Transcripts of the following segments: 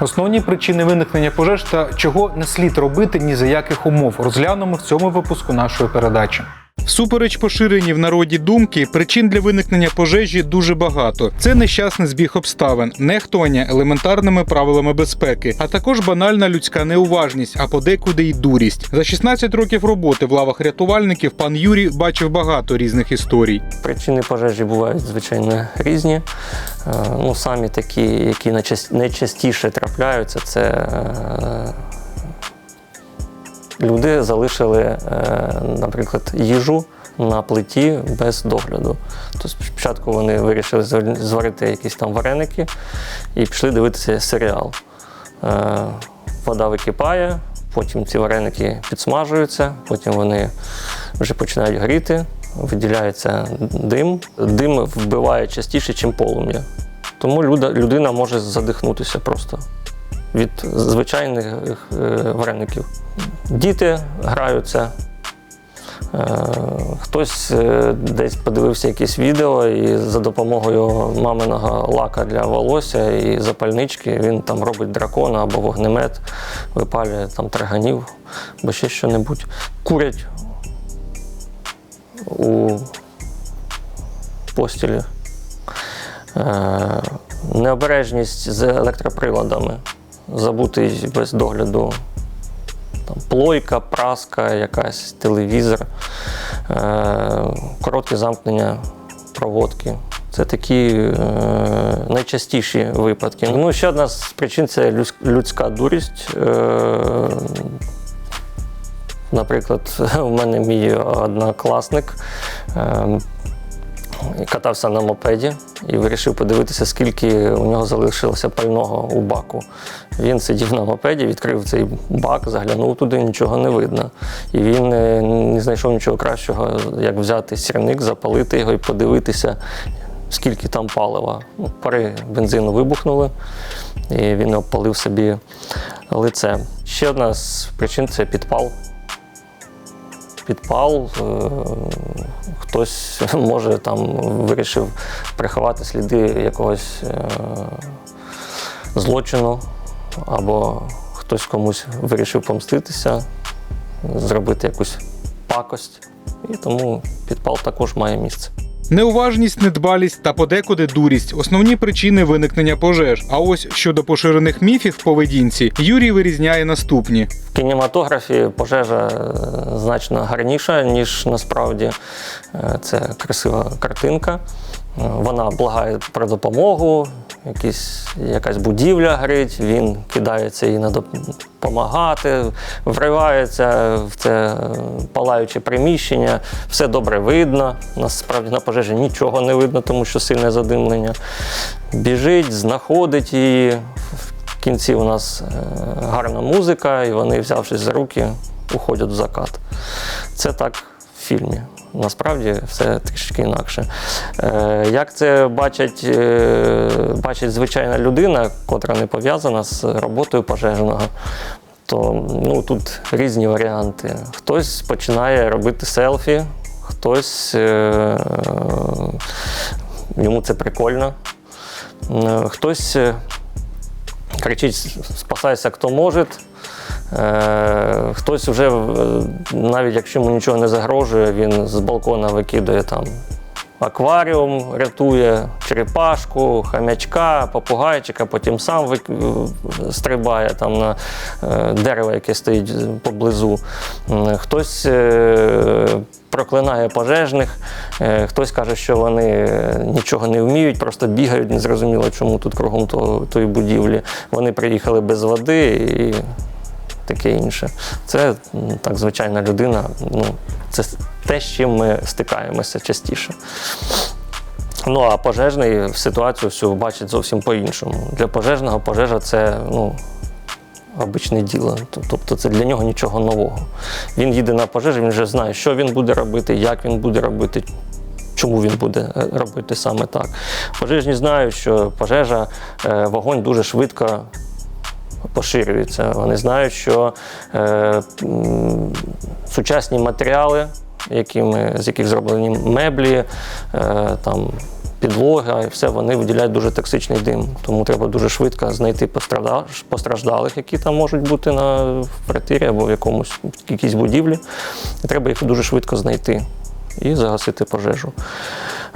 Основні причини виникнення пожеж та чого не слід робити ні за яких умов розглянемо в цьому випуску нашої передачі. Всупереч поширені в народі думки, причин для виникнення пожежі дуже багато. Це нещасний збіг обставин, нехтування елементарними правилами безпеки, а також банальна людська неуважність, а подекуди й дурість. За 16 років роботи в лавах рятувальників пан Юрій бачив багато різних історій. Причини пожежі бувають звичайно різні. Е, Ну, самі такі, які найчастіше трапляються, це е, люди залишили, е, наприклад, їжу на плиті без догляду. Тобто спочатку вони вирішили зварити якісь там вареники і пішли дивитися серіал. Е, Вода википає, потім ці вареники підсмажуються, потім вони вже починають гріти, виділяється дим. Дим вбиває частіше, ніж полум'я. Тому людина може задихнутися просто від звичайних е, вареників. Діти граються. Е, Хтось е, десь подивився якесь відео і за допомогою маминого лака для волосся і запальнички він там робить дракона або вогнемет, випалює там траганів або ще що-небудь. Курять у постілі. Необережність з електроприладами, забутий без догляду там, плойка, праска, якась телевізор, е, коротке замкнення проводки. Це такі е, найчастіші випадки. Ну, ще одна з причин це людська дурість. Е, наприклад, у мене мій однокласник. Е, катався на мопеді і вирішив подивитися, скільки у нього залишилося пального у баку. Він сидів на мопеді, відкрив цей бак, заглянув туди, нічого не видно. І він е, не знайшов нічого кращого, як взяти сірник, запалити його і подивитися, скільки там палива. Ну, Пари бензину вибухнули, і він обпалив собі лице. Ще одна з причин це підпал підпал. Хтось може там вирішив приховати сліди якогось е, злочину, або хтось комусь вирішив помститися, зробити якусь пакость. І тому підпал також має місце. Неуважність, недбалість та подекуди дурість основні причини виникнення пожеж. А ось щодо поширених міфів в поведінці, Юрій вирізняє наступні. В кінематографі пожежа е, значно гарніша, ніж насправді. Е, Це красива картинка. Е, Вона благає про допомогу, якісь, якась будівля горить, він кидається їй на допомагати, вривається в це е, палаюче приміщення, все добре видно. Насправді на пожежі нічого не видно, тому що сильне задимлення. Біжить, знаходить її. В кінці у нас е, гарна музика, і вони, взявшись за руки, уходять в закат. Це так в фільмі. Насправді все трішки інакше. Е, Як це бачить, е, бачить звичайна людина, котра не пов'язана з роботою пожежного, то ну, тут різні варіанти. Хтось починає робити селфі, хтось е, йому це прикольно, хтось кричить спасайся, хто може. Е, хтось вже, е, навіть якщо йому нічого не загрожує, він з балкона викидає там акваріум, рятує черепашку, хам'ячка, попугайчика, потім сам вик- е, стрибає там на е, дерево, яке стоїть поблизу. Хтось проклинає пожежних, хтось каже, що вони нічого не вміють, просто бігають, незрозуміло, чому тут кругом тої будівлі. Вони приїхали без води і таке інше. Це так звичайна людина. Ну, це те, з чим ми стикаємося частіше. Ну а пожежний ситуацію всю бачить зовсім по-іншому. Для пожежного пожежа це ну, обичне діло. Тобто це для нього нічого нового. Він їде на пожежу, він вже знає, що він буде робити, як він буде робити. Чому він буде е, робити саме так? Пожежні знають, що пожежа, е, вогонь дуже швидко поширюється. Вони знають, що е, сучасні матеріали, якими, з яких зроблені меблі, е, там, підлога і все, вони виділяють дуже токсичний дим. Тому треба дуже швидко знайти постраждалих, які там можуть бути на квартирі або в якомусь якійсь будівлі. І треба їх дуже швидко знайти і загасити пожежу.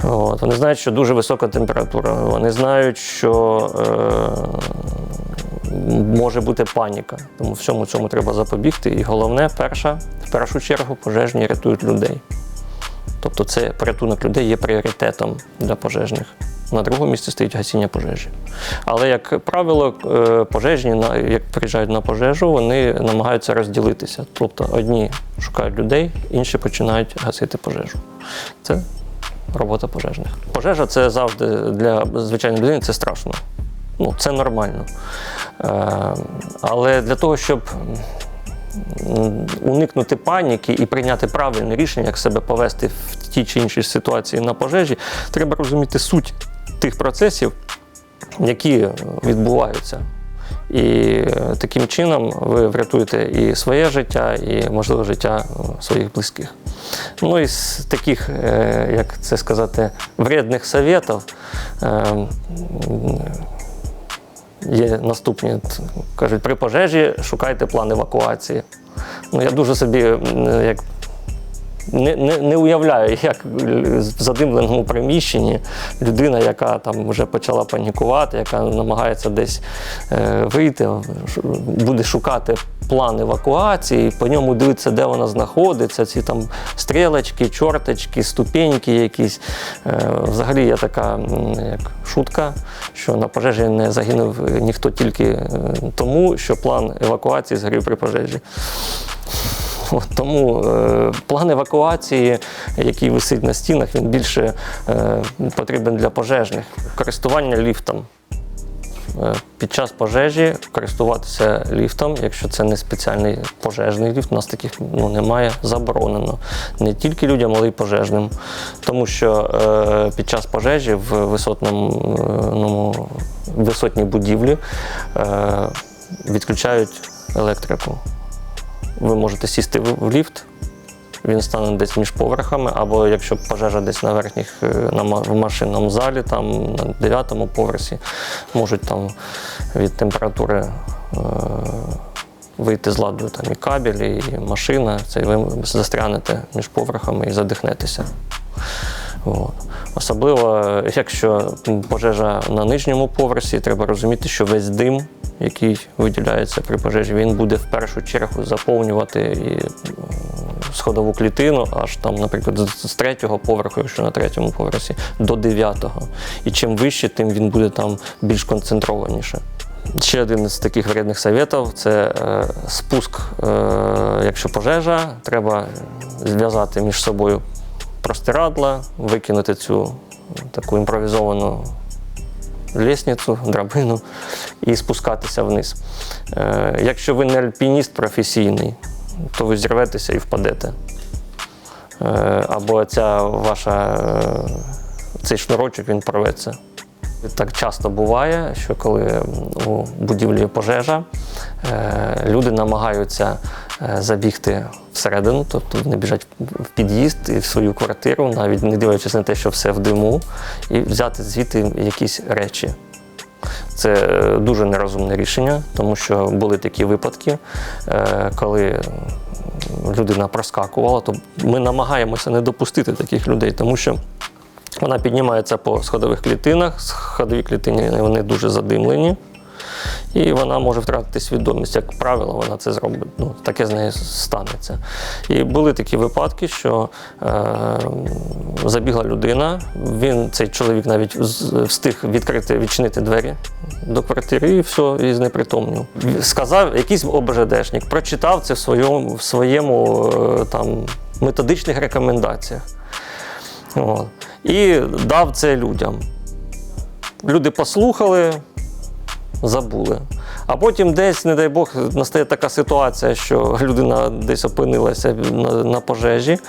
От. Вони знають, що дуже висока температура. Вони знають, що е, може бути паніка. Тому всьому цьому треба запобігти. І головне, перша, в першу чергу, пожежні рятують людей. Тобто це порятунок людей є пріоритетом для пожежних. На другому місці стоїть гасіння пожежі. Але, як правило, е, пожежні, як приїжджають на пожежу, вони намагаються розділитися. Тобто одні шукають людей, інші починають гасити пожежу. Це робота пожежних. Пожежа це завжди для звичайної людини це страшно. Ну, це нормально. Е, Але для того, щоб уникнути паніки і прийняти правильне рішення, як себе повести в тій чи іншій ситуації на пожежі, треба розуміти суть тих процесів, які відбуваються. І е, таким чином ви врятуєте і своє життя, і, можливо, життя е, своїх близьких. Ну і з таких, як це сказати, вредних советів є наступні. Кажуть, при пожежі шукайте план евакуації. Ну, я дуже собі як не, не, не уявляю, як в задимленому приміщенні людина, яка там вже почала панікувати, яка намагається десь е, вийти, буде шукати план евакуації, по ньому дивитися, де вона знаходиться, ці там стрілочки, чорточки, ступеньки якісь. Е, взагалі є така як шутка, що на пожежі не загинув ніхто тільки е, тому, що план евакуації згорів при пожежі. От, тому е, план евакуації, який висить на стінах, він більше е, потрібен для пожежних. Користування ліфтом. Е, Під час пожежі користуватися ліфтом, якщо це не спеціальний пожежний ліфт, у нас таких ну, немає, заборонено. Не тільки людям, але й пожежним. Тому що е, під час пожежі в висотному, е, ну, висотній будівлі е, відключають електрику ви можете сісти в в ліфт, він стане десь між поверхами, або якщо пожежа десь на верхніх е, на в машинному залі, там на дев'ятому поверсі, можуть там від температури е, вийти з ладу там і кабель, і машина. Це ви застрянете між поверхами і задихнетеся. От. Особливо, якщо пожежа на нижньому поверсі, треба розуміти, що весь дим, який виділяється при пожежі, він буде в першу чергу заповнювати і сходову клітину, аж там, наприклад, з третього поверху, якщо на третьому поверсі, до дев'ятого. І чим вище, тим він буде там більш концентрованіше. Ще один з таких вредних советів це е, спуск. Е, якщо пожежа, треба зв'язати між собою простирадла, викинути цю таку імпровізовану лісницю, драбину і спускатися вниз. Е, якщо ви не альпініст професійний, то ви зірветеся і впадете. Е, або ця ваша, е, цей шнурочок він порветься. Так часто буває, що коли у будівлі пожежа, е, люди намагаються забігти всередину, тобто вони біжать в під'їзд і в свою квартиру, навіть не дивлячись на те, що все в диму, і взяти звідти якісь речі. Це дуже нерозумне рішення, тому що були такі випадки, е, коли людина проскакувала, то ми намагаємося не допустити таких людей, тому що вона піднімається по сходових клітинах, сходові клітини вони дуже задимлені. І вона може втратити свідомість. Як правило, вона це зробить. Ну, таке з нею станеться. І були такі випадки, що е, забігла людина, він, цей чоловік навіть встиг відкрити, відчинити двері до квартири і все, і знепритомнів. Сказав якийсь ОБЖДшник, прочитав це в своєму, в своєму е, там, методичних рекомендаціях. От. І дав це людям. Люди послухали, забули. А потім десь, не дай Бог, настає така ситуація, що людина десь опинилася на, на пожежі.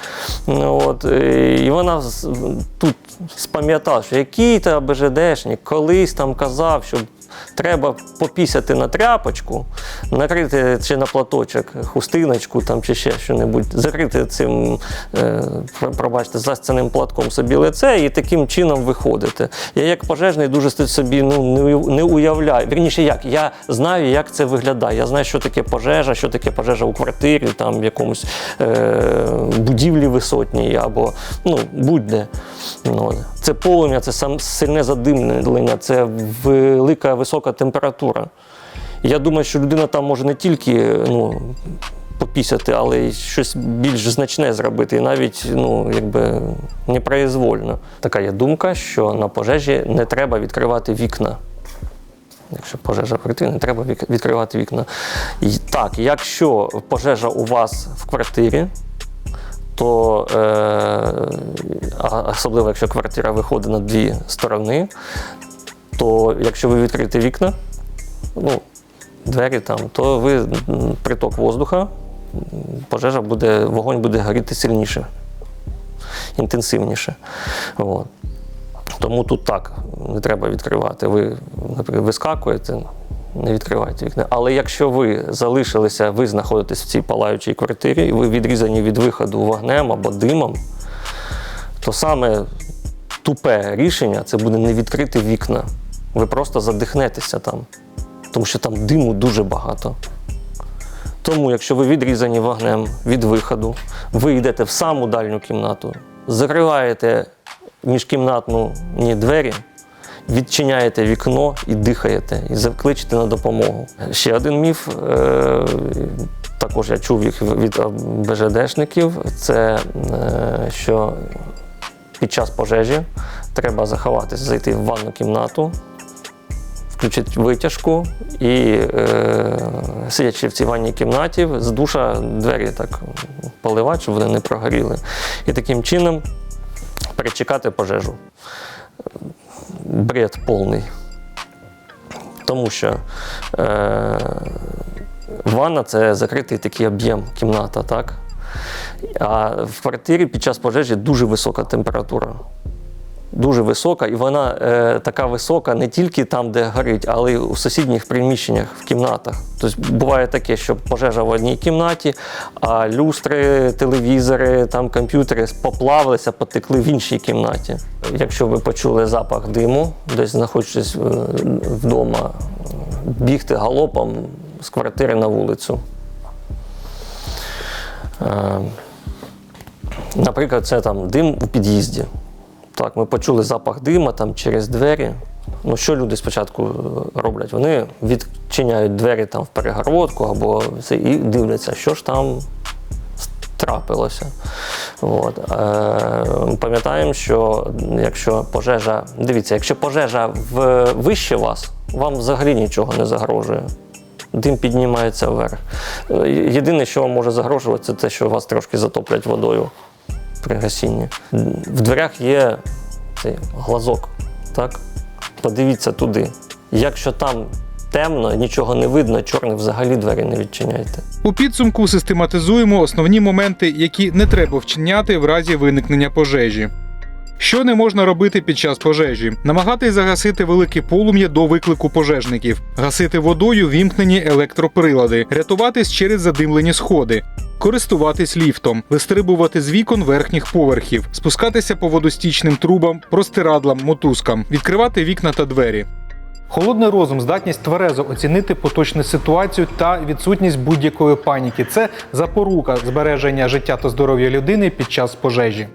От, і вона тут спам'ятала, що який то АБЖДшник колись там казав, що Треба попісяти на тряпочку, накрити чи на платочок хустиночку там, чи ще що-небудь, закрити цим, е, пробачте, застяним платком собі лице і таким чином виходити. Я як пожежний дуже собі ну, не уявляю. Вірніше, як я знаю, як це виглядає. Я знаю, що таке пожежа, що таке пожежа у квартирі, там в якомусь е, будівлі висотній або ну, будь-де. Ну, це полум'я, це сам сильне задимлення, це велика висока температура. Я думаю, що людина там може не тільки ну, попісяти, але й щось більш значне зробити, і навіть ну, якби непроизвольно. Така є думка, що на пожежі не треба відкривати вікна. Якщо пожежа квартирі, не треба відкривати вікна. І так, якщо пожежа у вас в квартирі, то е, особливо якщо квартира виходить на дві сторони, то якщо ви відкрите вікна, ну, двері там, то ви приток воздуха, пожежа буде, вогонь буде горіти сильніше, інтенсивніше. От. Тому тут так не треба відкривати. Ви, наприклад, вискакуєте, не відкривайте вікна. Але якщо ви залишилися, ви знаходитесь в цій палаючій квартирі, і ви відрізані від виходу вогнем або димом, то саме тупе рішення це буде не відкрити вікна. Ви просто задихнетеся там, тому що там диму дуже багато. Тому, якщо ви відрізані вогнем від виходу, ви йдете в саму дальню кімнату, закриваєте міжкімнатні двері, відчиняєте вікно і дихаєте, і закличете на допомогу. Ще один міф, е, також я чув їх від БЖДшників, це е, що під час пожежі треба заховатися, зайти в ванну кімнату, включити витяжку і, е, сидячи в цій ванній кімнаті, з душа двері так поливати, щоб вони не прогоріли. І таким чином перечекати пожежу. Бред повний. Тому що е, ванна це закритий такий об'єм, кімната, так? А в квартирі під час пожежі дуже висока температура. Дуже висока, і вона е, така висока не тільки там, де горить, але й у сусідніх приміщеннях, в кімнатах. Тобто буває таке, що пожежа в одній кімнаті, а люстри, телевізори, там комп'ютери поплавилися, потекли в іншій кімнаті. Якщо ви почули запах диму, десь знаходячись е, вдома, бігти галопом з квартири на вулицю. Е, Наприклад, це там дим у під'їзді. Так, ми почули запах дима там через двері. Ну, що люди спочатку е, роблять? Вони відчиняють двері там в перегородку або це, і дивляться, що ж там трапилося. От. Е, пам'ятаємо, що якщо пожежа, дивіться, якщо пожежа в, вище вас, вам взагалі нічого не загрожує. Дим піднімається вверх. Е, Єдине, що вам може загрожувати, це те, що вас трошки затоплять водою при гасінні. В дверях є цей глазок. Так? Подивіться туди. Якщо там темно, нічого не видно, чорне взагалі двері не відчиняйте. У підсумку систематизуємо основні моменти, які не треба вчиняти в разі виникнення пожежі. Що не можна робити під час пожежі? Намагатись загасити велике полум'я до виклику пожежників, гасити водою вімкнені електроприлади, рятуватись через задимлені сходи, користуватись ліфтом, вистрибувати з вікон верхніх поверхів, спускатися по водостічним трубам, простирадлам, мотузкам, відкривати вікна та двері. Холодний розум, здатність тверезо оцінити поточну ситуацію та відсутність будь-якої паніки. Це запорука збереження життя та здоров'я людини під час пожежі.